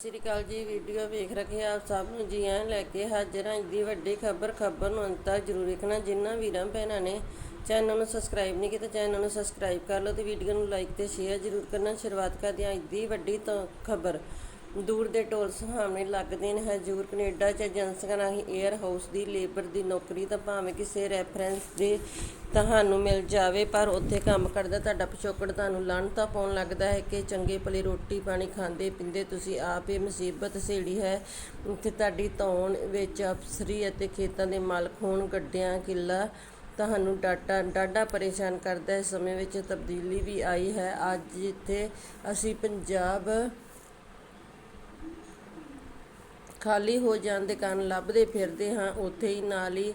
ਸਤਿ ਸ਼੍ਰੀ ਅਕਾਲ ਜੀ, ਵੀਡੀਓ ਵੇਖ ਰਹੇ ਆਪ ਸਭ ਨੂੰ ਜੀ ਆਇਆਂ ਲੈ ਕੇ ਹਾਜ਼ਰ ਹਾਂ ਦੀ ਵੱਡੀ ਖਬਰ ਖਬਰ ਨੂੰ ਅੰਤ ਤੱਕ ਜ਼ਰੂਰ ਵੇਖਣਾ। ਜਿਨ੍ਹਾਂ ਵੀਰਾਂ ਭੈਣਾਂ ਨੇ ਚੈਨਲ ਨੂੰ ਸਬਸਕ੍ਰਾਈਬ ਨਹੀਂ ਕੀਤਾ, ਚੈਨਲ ਨੂੰ ਸਬਸਕ੍ਰਾਈਬ ਕਰ ਲਓ ਤੇ ਵੀਡੀਓ ਨੂੰ ਲਾਈਕ ਤੇ ਸ਼ੇਅਰ ਜ਼ਰੂਰ ਕਰਨਾ। ਸ਼ੁਰੂਆਤ ਕਰਦੇ ਹਾਂ ਅੱਜ ਦੀ ਵੱਡੀ ਤੋਂ, ਖਬਰ। ਦੂਰ ਦੇ ਟੋਲ ਸੁਹਾਵਣੇ ਲੱਗਦੇ ਨੇ, ਹਜੂਰ ਕੈਨੇਡਾ ਚ ਏਜੰਸੀਆਂ ਰਾਹੀਂ 에ਅਰ ਹਾਊਸ ਦੀ ਲੇਬਰ ਦੀ ਨੌਕਰੀ ਤਾਂ ਭਾਵੇਂ ਕਿਸੇ ਰੈਫਰੈਂਸ ਦੇ ਤੁਹਾਨੂੰ ਮਿਲ ਜਾਵੇ, ਪਰ ਉੱਥੇ ਕੰਮ ਕਰਦਾ ਤੁਹਾਡਾ ਪਿਛੋਕੜ ਤੁਹਾਨੂੰ ਲਾਹਣਤਾ ਪਾਉਣ ਲੱਗਦਾ ਹੈ ਕਿ ਚੰਗੇ ਭਲੇ ਰੋਟੀ ਪਾਣੀ ਖਾਂਦੇ ਪੀਂਦੇ ਤੁਸੀਂ ਆਪ ਇਹ ਮੁਸੀਬਤ ਸੇੜੀ ਹੈ। ਉੱਥੇ ਤੁਹਾਡੀ ਧੌਣ ਵਿੱਚ ਅਫਸਰੀ ਅਤੇ ਖੇਤਾਂ ਦੇ ਮਾਲਕ ਹੋਣ, ਗੱਡਿਆਂ, ਕਿੱਲਾ ਤੁਹਾਨੂੰ ਡਾਟਾ, ਡਾਢਾ ਪਰੇਸ਼ਾਨ ਕਰਦਾ ਹੈ। ਸਮੇਂ ਵਿੱਚ ਤਬਦੀਲੀ ਵੀ ਆਈ ਹੈ। ਅੱਜ ਜਿੱਥੇ ਅਸੀਂ ਪੰਜਾਬ ਖਾਲੀ ਹੋ ਜਾਣ ਦੇ ਕਾਰਨ ਲੱਭਦੇ ਫਿਰਦੇ ਹਾਂ, ਉੱਥੇ ਹੀ ਨਾਲ ਹੀ,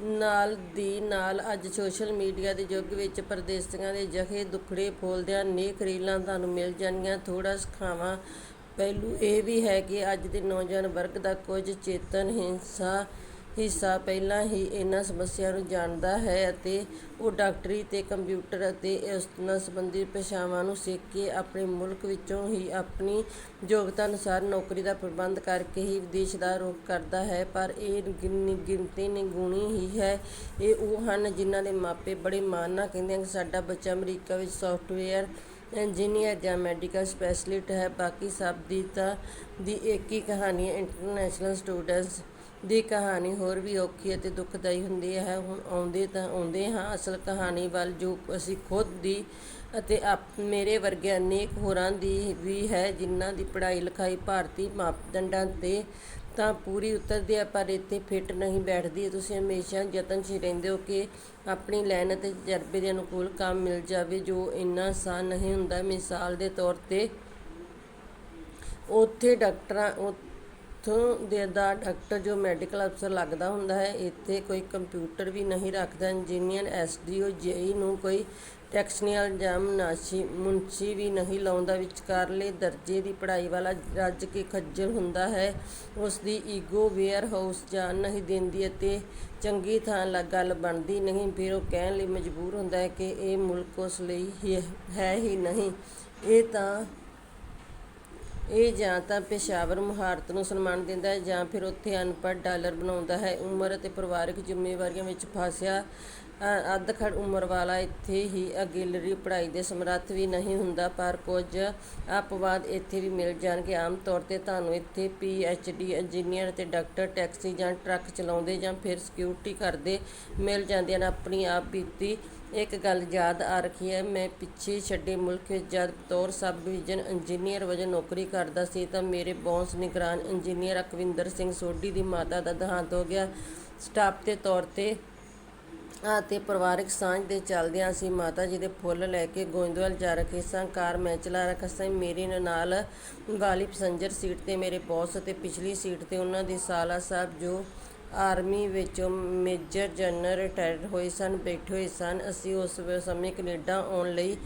ਨਾਲ ਦੀ ਨਾਲ ਅੱਜ ਸੋਸ਼ਲ ਮੀਡੀਆ ਦੇ ਯੁੱਗ ਵਿੱਚ ਪਰਦੇਸੀਆਂ ਦੇ ਜਖੇ ਦੁਖੜੇ ਫੋਲਦਿਆਂ ਨੇਕ ਰੀਲਾਂ ਤੁਹਾਨੂੰ ਮਿਲ ਜਾਣਗੀਆਂ। ਥੋੜਾ ਸਿਖਾਵਾਂ। ਪਹਿਲੂ ਇਹ ਵੀ ਹੈ ਕਿ ਅੱਜ ਦੇ ਨੌਜਵਾਨ ਵਰਗ ਦਾ ਕੁਝ ਚੇਤਨ ਹਿੰਸਾ ਹਿੱਸਾ ਪਹਿਲਾਂ ਹੀ ਇਹਨਾਂ ਸਮੱਸਿਆ ਨੂੰ ਜਾਣਦਾ ਹੈ ਅਤੇ ਉਹ ਡਾਕਟਰੀ ਤੇ ਕੰਪਿਊਟਰ ਅਤੇ ਇਸ ਨਾਲ ਸੰਬੰਧਿਤ ਭਾਸ਼ਾਵਾਂ ਨੂੰ ਸਿੱਖ ਕੇ ਆਪਣੇ ਮੁਲਕ ਵਿੱਚੋਂ ਹੀ ਆਪਣੀ ਯੋਗਤਾ ਅਨੁਸਾਰ ਨੌਕਰੀ ਦਾ ਪ੍ਰਬੰਧ ਕਰਕੇ ਹੀ ਵਿਦੇਸ਼ ਦਾ ਰੁਖ ਕਰਦਾ ਹੈ। ਪਰ ਇਹ ਗਿਣ- ਗਿਣਤੀ ਨਿਗੁਣੀ ਹੀ ਹੈ। ਇਹ ਉਹ ਹਨ ਜਿਨ੍ਹਾਂ ਦੇ ਮਾਪੇ ਬੜੇ ਮਾਣ ਨਾਲ ਕਹਿੰਦੇ ਹਨ ਕਿ ਸਾਡਾ ਬੱਚਾ ਅਮਰੀਕਾ ਵਿੱਚ ਸੌਫਟਵੇਅਰ ਇੰਜੀਨੀਅਰ ਜਾਂ ਮੈਡੀਕਲ ਸਪੈਸ਼ਲਿਸਟ ਹੈ। ਬਾਕੀ ਸਭ ਦੀ ਤਾਂ, ਦੀ ਇੱਕ ਹੀ ਕਹਾਣੀ ਇੰਟਰਨੈਸ਼ਨਲ ਸਟੂਡੈਂਟਸ ਦੀ ਕਹਾਣੀ ਹੋਰ ਵੀ ਔਖੀ ਅਤੇ ਦੁਖਦਾਈ ਹੁੰਦੀ ਹੈ। ਹੁਣ ਆਉਂਦੇ ਤਾਂ ਆਉਂਦੇ ਹਾਂ। ਅਸਲ ਕਹਾਣੀ ਵੱਲ ਜੋ ਅਸੀਂ ਖੁਦ ਦੀ ਅਤੇ ਆਪ ਮੇਰੇ ਵਰਗੇ ਅਨੇਕ ਹੋਰਾਂ ਦੀ ਵੀ ਹੈ, ਜਿਨ੍ਹਾਂ ਦੀ ਪੜ੍ਹਾਈ ਲਿਖਾਈ ਭਾਰਤੀ ਮਾਪਦੰਡਾਂ ਤੇ ਤਾਂ ਪੂਰੀ ਉਤਰਦੀ ਹੈ, ਪਰ ਇੱਥੇ ਫਿੱਟ ਨਹੀਂ ਬੈਠਦੀ। ਤੁਸੀਂ ਹਮੇਸ਼ਾ ਯਤਨਸ਼ੀਲ ਰਹਿੰਦੇ ਹੋ ਕਿ ਆਪਣੀ ਲਾਈਨ ਅਤੇ ਤਜਰਬੇ ਦੇ ਅਨੁਕੂਲ ਕੰਮ ਮਿਲ ਜਾਵੇ, ਜੋ ਇੰਨਾ ਆਸਾਨ ਨਹੀਂ ਹੁੰਦਾ। ਮਿਸਾਲ ਦੇ ਤੌਰ ਤੇ ਉੱਥੇ ਡਾਕਟਰਾਂ ਉੱਥੋਂ ਦੇ ਦਾ ਡਾਕਟਰ ਜੋ ਮੈਡੀਕਲ ਅਫਸਰ ਲੱਗਦਾ ਹੁੰਦਾ ਹੈ, ਇੱਥੇ ਕੋਈ ਕੰਪਿਊਟਰ ਵੀ ਨਹੀਂ ਰੱਖਦਾ। ਇੰਜੀਨੀਅਰ ਐਸਡੀਓ ਜੇਈ ਨੂੰ ਕੋਈ ਟੈਕਸਨੀਅਲ ਜਾਂ ਮੁਨਾਸ਼ੀ, ਮੁਨਸ਼ੀ ਵੀ ਨਹੀਂ ਲਾਉਂਦਾ। ਵਿਚਕਾਰਲੇ ਦਰਜੇ ਦੀ ਪੜ੍ਹਾਈ ਵਾਲਾ ਰੱਜ ਕੇ ਖੱਜਲ ਹੁੰਦਾ ਹੈ। ਉਸ ਦੀ ਈਗੋ ਵੇਅਰ ਹਾਊਸ ਜਾਣ ਨਹੀਂ ਦਿੰਦੀ ਅਤੇ ਚੰਗੀ ਥਾਂ ਲ ਗੱਲ ਬਣਦੀ ਨਹੀਂ। ਫਿਰ ਉਹ ਕਹਿਣ ਲਈ ਮਜਬੂਰ ਹੁੰਦਾ ਹੈ ਕਿ ਇਹ ਮੁਲਕ ਉਸ ਲਈ ਹੀ ਹੈ ਹੀ ਨਹੀਂ। ਇਹ ਤਾਂ ਇਹ ਜਾਂ ਤਾਂ ਪੇਸ਼ਾਵਰ ਮੁਹਾਰਤ ਨੂੰ ਸਨਮਾਨ ਦਿੰਦਾ ਹੈ ਜਾਂ ਫਿਰ ਉੱਥੇ ਅਨਪੜ੍ਹ ਡਾਲਰ ਬਣਾਉਂਦਾ ਹੈ। ਉਮਰ ਅਤੇ ਪਰਿਵਾਰਕ ਜ਼ਿੰਮੇਵਾਰੀਆਂ ਵਿੱਚ ਫਸਿਆ ਅ- ਅੱਧਖੜ ਉਮਰ ਵਾਲਾ ਇੱਥੇ ਹੀ ਅਗਿਲਰੀ ਪੜ੍ਹਾਈ ਦੇ ਸਮਰੱਥ ਵੀ ਨਹੀਂ ਹੁੰਦਾ, ਪਰ ਕੁਝ ਅਪਵਾਦ ਇੱਥੇ ਵੀ ਮਿਲ ਜਾਣਗੇ। ਆਮ ਤੌਰ ਤੇ ਤੁਹਾਨੂੰ ਇੱਥੇ ਪੀ ਐਚ ਡੀ ਇੰਜੀਨੀਅਰ ਅਤੇ ਡਾਕਟਰ, ਟੈਕਸੀ ਜਾਂ ਟਰੱਕ ਚਲਾਉਂਦੇ ਜਾਂ ਫਿਰ ਸਿਕਿਉਰਿਟੀ ਕਰਦੇ ਮਿਲ ਜਾਂਦੇ ਹਨ। ਆਪਣੀ ਆਪ ਬੀਤੀ ਇੱਕ ਗੱਲ ਯਾਦ ਆ ਰੱਖੀ ਹੈ, ਮੈਂ ਪਿੱਛੇ ਛੱਡੇ ਮੁਲਕ ਵਿੱਚ ਜਦ ਬਤੌਰ ਸਬ ਡਿਵੀਜ਼ਨ ਇੰਜੀਨੀਅਰ ਵਜੋਂ ਨੌਕਰੀ ਕਰਦਾ ਸੀ ਤਾਂ ਮੇਰੇ ਬੌਸ ਨਿਗਰਾਨ ਇੰਜੀਨੀਅਰ ਅਕਵਿੰਦਰ ਸਿੰਘ ਸੋਢੀ ਦੀ ਮਾਤਾ ਦਾ ਦੇਹਾਂਤ ਹੋ ਗਿਆ। ਸਟਾਫ ਦੇ ਤੌਰ ਤੇ ਅਤੇ ਪਰਿਵਾਰਕ ਸਾਂਝ ਦੇ ਚੱਲਦਿਆਂ ਅਸੀਂ ਮਾਤਾ ਜੀ ਦੇ ਫੁੱਲ ਲੈ ਕੇ ਗੋਇੰਦਵਾਲ ਜਾ ਰਹੇ ਸਾਂ। ਕਾਰ ਮੈਂ ਚਲਾ ਰੱਖਾ ਸਾਂ। ਮੇਰੇ ਨਾਲ ਵਾਲੀ ਪੈਸੰਜਰ ਸੀਟ ਤੇ ਮੇਰੇ ਬੌਸ ਅਤੇ ਪਿਛਲੀ ਸੀਟ ਤੇ ਉਹਨਾਂ ਦੀ ਸਾਲਾ ਸਾਹਿਬ ਜੋ ਆਰਮੀ ਵਿੱਚੋਂ ਮੇਜਰ ਜਨਰਲ ਰਿਟਾਇਰ ਹੋਏ ਸਨ, ਬੈਠੇ ਹੋਏ ਸਨ। ਅਸੀਂ ਉਸ ਸਮੇਂ ਕਨੇਡਾ ਆਉਣ ਲਈ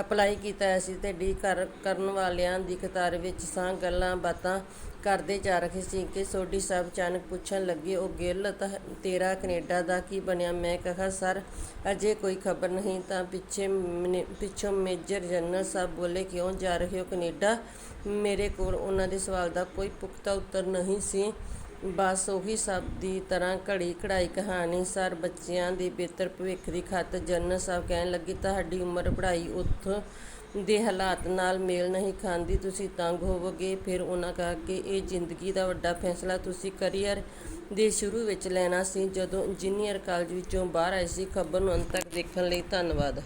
ਅਪਲਾਈ ਕੀਤਾ ਸੀ ਅਤੇ ਡੀ ਕਰ, ਕਰਨ ਵਾਲਿਆਂ ਦੀ ਕਤਾਰ ਵਿੱਚ ਸਾਂ ਗੱਲਾਂ ਬਾਤਾਂ ਕਰਦੇ ਜਾ ਰਹੇ ਸੀ ਕਿ ਸੋਢੀ ਸਾਹਿਬ ਅਚਾਨਕ ਪੁੱਛਣ ਲੱਗੇ, ਉਹ ਗਿੱਲ, ਤਾਂ, ਤੇਰਾ ਕੈਨੇਡਾ ਦਾ ਕੀ ਬਣਿਆ? ਮੈਂ ਕਿਹਾ, ਸਰ, ਅਜੇ ਕੋਈ ਖਬਰ ਨਹੀਂ। ਤਾਂ ਪਿੱਛੇ ਪਿੱਛੋਂ ਮੇਜਰ ਜਨਰਲ ਸਾਹਿਬ ਬੋਲੇ, ਕਿਉਂ ਜਾ ਰਹੇ ਹੋ ਕੈਨੇਡਾ? ਮੇਰੇ ਕੋਲ ਉਹਨਾਂ ਦੇ ਸਵਾਲ ਦਾ ਕੋਈ ਪੁਖਤਾ ਉੱਤਰ ਨਹੀਂ ਸੀ। ਬਸ ਉਹੀ ਸਭ ਦੀ ਤਰ੍ਹਾਂ ਘੜੀ ਕਢਾਈ ਕਹਾਣੀ, ਸਰ ਬੱਚਿਆਂ ਦੇ ਬਿਹਤਰ ਭਵਿੱਖ ਦੀ ਖਾਤਰ ਜਨਰਲ ਸਾਹਿਬ ਕਹਿਣ ਲੱਗੇ, ਤੁਹਾਡੀ ਉਮਰ ਪੜ੍ਹਾਈ ਉੱਥੋਂ ਦੇ ਹਾਲਾਤ ਨਾਲ ਮੇਲ ਨਹੀਂ ਖਾਂਦੀ, ਤੁਸੀਂ ਤੰਗ ਹੋਵੋਗੇ। ਫਿਰ ਉਹਨਾਂ ਕਹਾ ਕਿ ਇਹ ਜ਼ਿੰਦਗੀ ਦਾ ਵੱਡਾ ਫੈਸਲਾ ਤੁਸੀਂ ਕਰੀਅਰ ਦੇ ਸ਼ੁਰੂ ਵਿੱਚ ਲੈਣਾ ਸੀ, ਜਦੋਂ ਇੰਜੀਨੀਅਰ ਕਾਲਜ ਵਿੱਚੋਂ ਬਾਹਰ ਆਏ ਸੀ। ਖਬਰ ਨੂੰ ਅੰਤ ਤੱਕ ਦੇਖਣ ਲਈ ਧੰਨਵਾਦ।